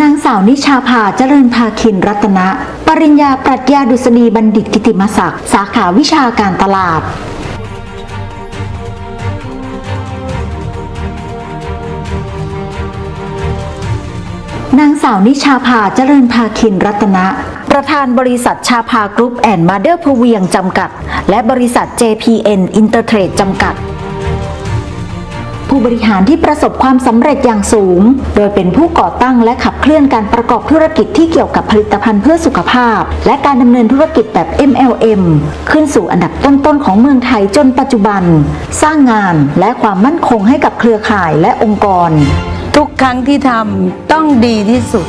นางสาวนิชาภาเจริญภาคินรัตนะ ปริญญาปรัชญาดุษฎีบัณฑิตกิติมศักดิ์สาขาวิชาการตลาดนางสาวนิชาภาเจริญภาคินรัตนะ ประธานบริษัทชาภากรุ๊ปแอนด์มาเดอร์พเวียงจำกัด และบริษัท JPN Intertrade จำกัด ผู้บริหารที่ประสบความสำเร็จอย่างสูง โดยเป็นผู้ก่อตั้งและขับเคลื่อนการประกอบธุรกิจที่เกี่ยวกับผลิตภัณฑ์เพื่อสุขภาพ และการดำเนินธุรกิจแบบ MLM ขึ้นสู่อันดับต้นๆของเมืองไทยจนปัจจุบัน สร้างงานและความมั่นคงให้กับเครือข่ายและองค์กร ทุกครั้งที่ทำต้องดีที่สุด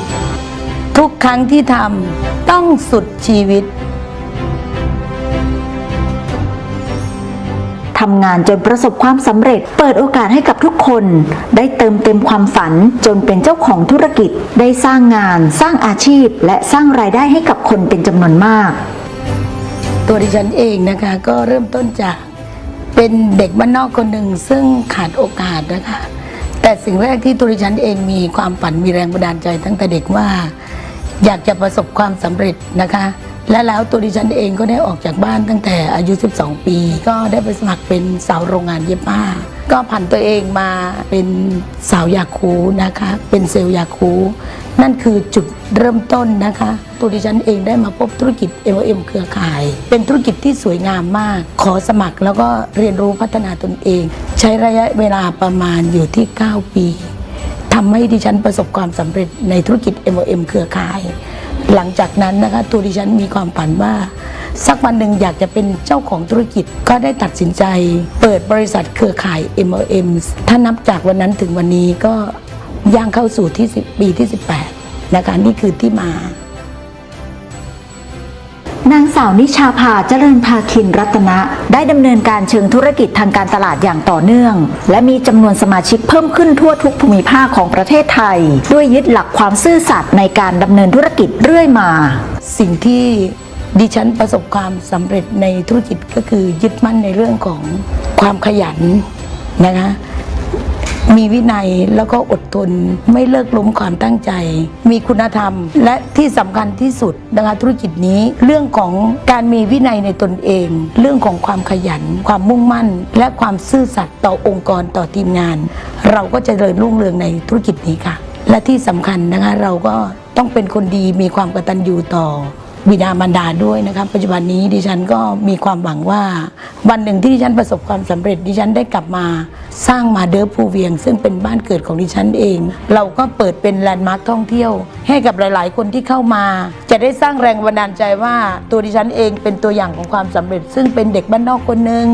ทุกครั้งที่ทำต้องสุดชีวิต ทำงานจนประสบความสำเร็จ เปิดโอกาสให้กับทุกคน ได้เติมเต็มความฝันจนเป็นเจ้าของธุรกิจ ได้สร้างงาน สร้างอาชีพ และสร้างรายได้ให้กับคนเป็นจำนวนมาก ตัวดิฉันเองนะคะก็เริ่มต้นจากเป็นเด็กบ้านนอกคนหนึ่งซึ่งขาดโอกาสนะคะ แต่สิ่งแรกที่ตัวดิฉันเองมีความฝันมีแรงบันดาลใจตั้งแต่เด็กว่า อยากจะประสบความสำเร็จนะคะ และแล้วตัวดิฉันเองก็ได้ออกจากบ้านตั้งแต่อายุ 12 ปี ก็ได้ไปสมัครเป็นสาวโรงงานเย็บผ้า ก็ผันตัวเองมาเป็นสาวยาคูนะคะ เป็นเซลล์ยาคู นั่นคือจุดเริ่มต้นนะคะ ตัวดิฉันเองได้มาพบธุรกิจ M.M เครือข่าย เป็นธุรกิจที่สวยงามมาก ขอสมัครแล้วก็เรียนรู้พัฒนาตนเอง ใช้ระยะเวลาประมาณอยู่ที่ 9 ปีทำให้ดิฉันประสบความสำเร็จในธุรกิจ M&M เครือข่าย หลังจากนั้นนะคะตัวดิฉันมีความฝันว่า สักวันหนึ่งอยากจะเป็นเจ้าของธุรกิจก็ได้ตัดสินใจ เปิดบริษัทเครือข่าย M.O.M ถ้านับจากวันนั้นถึงวันนี้ก็ย่างเข้าสู่ที่10ปีที่ 18นะคะนี่คือที่มา นางสาวนิชาภาเจริญภาคินรัตนะ ได้ดำเนินการเชิงธุรกิจทางการตลาดอย่างต่อเนื่อง และมีจำนวนสมาชิกเพิ่มขึ้นทั่วทุกภูมิภาคของประเทศไทย ด้วยยึดหลักความซื่อสัตย์ในการดำเนินธุรกิจเรื่อยมา สิ่งที่ดิฉันประสบความสำเร็จในธุรกิจก็คือยึดมั่นในเรื่องของความขยันนะคะ มีวินัยแล้วก็อดทน ไม่เลิกล้มความตั้งใจ มีคุณธรรม และที่สำคัญที่สุดนะคะธุรกิจนี้ เรื่องของการมีวินัยในตนเอง เรื่องของความขยัน ความมุ่งมั่น และความซื่อสัตย์ต่อองค์กรต่อทีมงาน เราก็จะเจริญรุ่งเรืองในธุรกิจนี้ค่ะ และที่สำคัญนะคะเราก็ต้องเป็นคนดีมีความกตัญญูต่อ บิดามารดาด้วยนะครับปัจจุบันนี้ดิฉันก็มีความหวังว่า วันหนึ่งที่ดิฉันประสบความสำเร็จ ดิฉันได้กลับมาสร้างมาเดอร์ภูเวียง ซึ่งเป็นบ้านเกิดของดิฉันเอง เราก็เปิดเป็นแลนด์มาร์คท่องเที่ยวให้กับหลาย ๆ คนที่เข้ามา จะได้สร้างแรงบันดาลใจว่าตัวดิฉันเองเป็นตัวอย่างของความสำเร็จ ซึ่งเป็นเด็กบ้านนอกคนหนึ่ง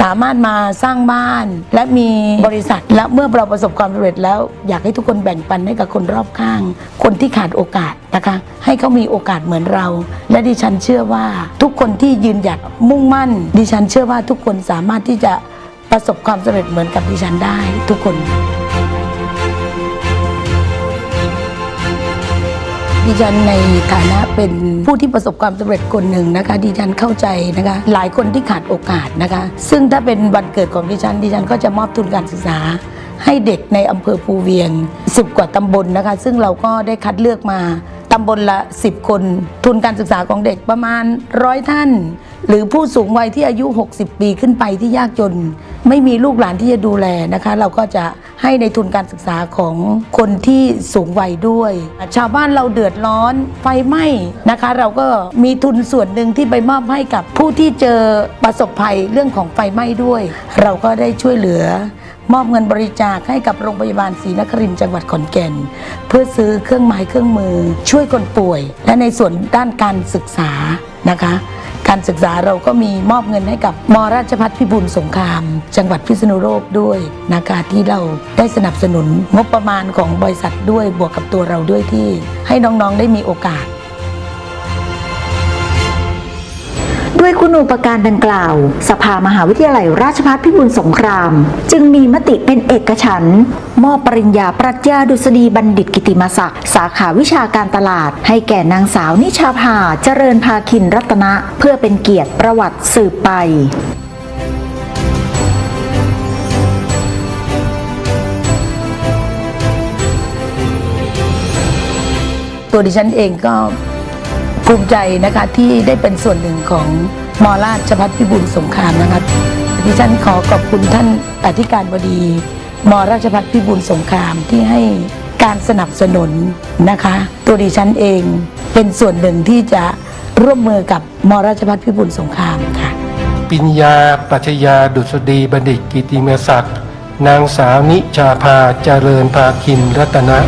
สามารถมาสร้างบ้าน และมีบริษัทและเมื่อเราประสบความสำเร็จแล้ว อยากให้ทุกคนแบ่งปันให้กับคนรอบข้าง คนที่ขาดโอกาสนะคะ ให้เขามีโอกาสเหมือนเรา และดิฉันเชื่อว่าทุกคนที่ยืนหยัดมุ่งมั่น ดิฉันเชื่อว่าทุกคนสามารถที่จะประสบความสำเร็จเหมือนกับดิฉันได้ทุกคน ดิฉันในฐานะเป็นผู้ที่ประสบความสำเร็จคนหนึ่งนะคะ ดิฉันเข้าใจนะคะ หลายคนที่ขาดโอกาสนะคะ ซึ่งถ้าเป็นวันเกิดของดิฉันดิฉันก็จะมอบทุนการศึกษาให้เด็กในอำเภอภูเวียง 10 กว่าตำบลนะคะ ซึ่งเราก็ได้คัดเลือกมาำบลละ 10 คน ทุนการศึกษาของเด็กประมาณร้อยท่าน หรือผู้สูงวัยที่อายุ 60 ปีขึ้นไปที่ยากจน ไม่มีลูกหลานที่จะดูแลนะคะ เราก็จะให้ในทุนการศึกษาของคนที่สูงวัยด้วย ชาวบ้านเราเดือดร้อนไฟไหม้นะคะ เราก็มีทุนส่วนหนึ่งที่ไปมอบให้กับผู้ที่เจอประสบภัยเรื่องของไฟไหม้ด้วย เราก็ได้ช่วยเหลือ มอบเงินบริจาคให้กับโรงพยาบาลศรีนครินทร์จังหวัดขอนแก่น เพื่อซื้อเครื่องไม้เครื่องมือ ช่วยคนป่วย และในส่วนด้านการศึกษานะคะ การศึกษาเราก็มีมอบเงินให้กับมราชพัฒพิบูลสงคราม จังหวัดพิษณุโลกด้วยนะคะที่เราได้สนับสนุนงบประมาณของบริษัทด้วยบวกกับตัวเราด้วยที่ ให้น้องๆได้มีโอกาส ด้วยคุณูปการดังกล่าว สภามหาวิทยาลัยราชภัฏพิบูลสงคราม จึงมีมติเป็นเอกฉันท์มอบปริญญาปรัชญาดุษฎีบัณฑิตกิติมศักดิ์สาขาวิชาการตลาด ให้แก่นางสาวนิชาภาเจริญภาคินรัตนะ เพื่อเป็นเกียรติประวัติสืบไปตัวดิฉันเองก็ ภูมิใจนะคะที่ได้เป็นส่วนหนึ่งของมอราชพัฒพิบูลสงครามนะคะดิฉันขอขอบคุณท่านอธิการบดีมอราชพัฒพิบูลสงครามที่ให้การสนับสนุนนะคะ ตัวดิฉันเองเป็นส่วนหนึ่งที่จะร่วมมือกับมอราชพัฒพิบูลสงครามค่ะ ปิญญาปัชญาดุษฎีบัณฑิตกิติมศักดิ์นางสาวนิชาภาเจริญภาคินรัตนะ